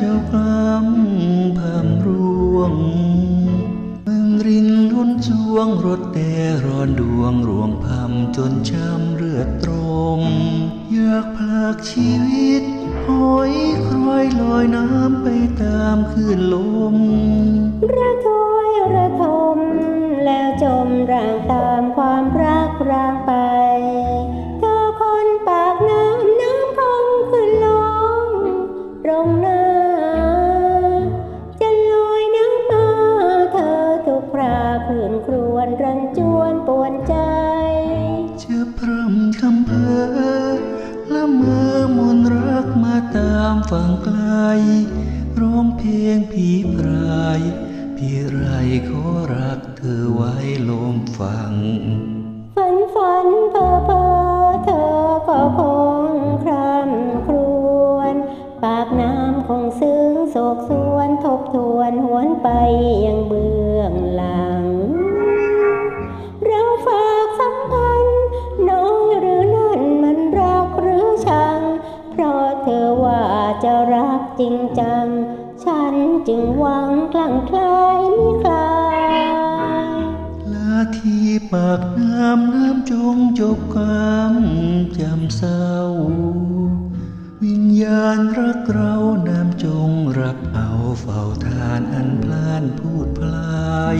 เจ้ากลำพำร่วงมันรินรุนจวงรถแต่ร้อนดวงรวงพำจนช้ำเลือดตรมอยากพลากชีวิตหอยครอยลอยน้ำไปตามคลื่นลม ระทวยระทมแล้วจมร่างตามความ ร่ำคำเพ้อละเมอมนรักมาตามฝั่งไกล ร้องเพลงผีพราย พี่ไรขอรักเธอไว้ลมฟัง ฝันฝันเพ้อเพ้อเธอก็คง จริงจัง ฉันจึงหวังคลั่งคลายมิคลายลาที่ปากน้ำน้ำจงจบกรรมจำเศร้า วิญญาณรักเราน้ำจงรับเอาเฝ้าทานอันพลานพูดพลาย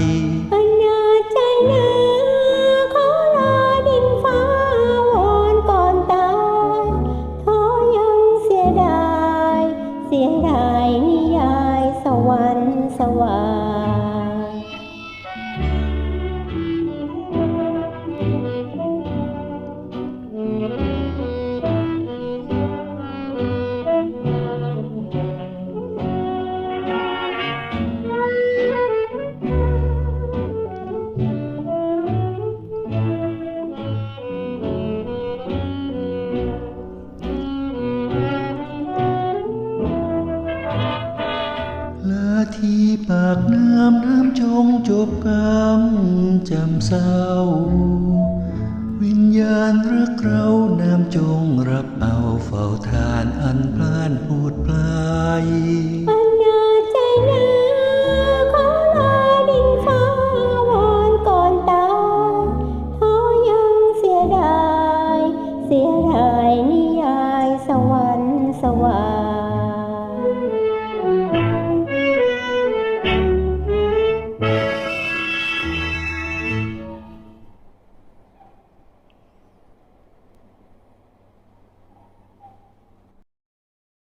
สวายล ทีปากน้ำน้ำจงจบกรรมจำเศร้า วิญญาณรักเราน้ำจงรับเอาเฝ้าทานอันพลานพูดปลายปัญญาใจนาขอลาดินฟ้วอนก่อนตายเขายังเสียดาย เสียดายนิยา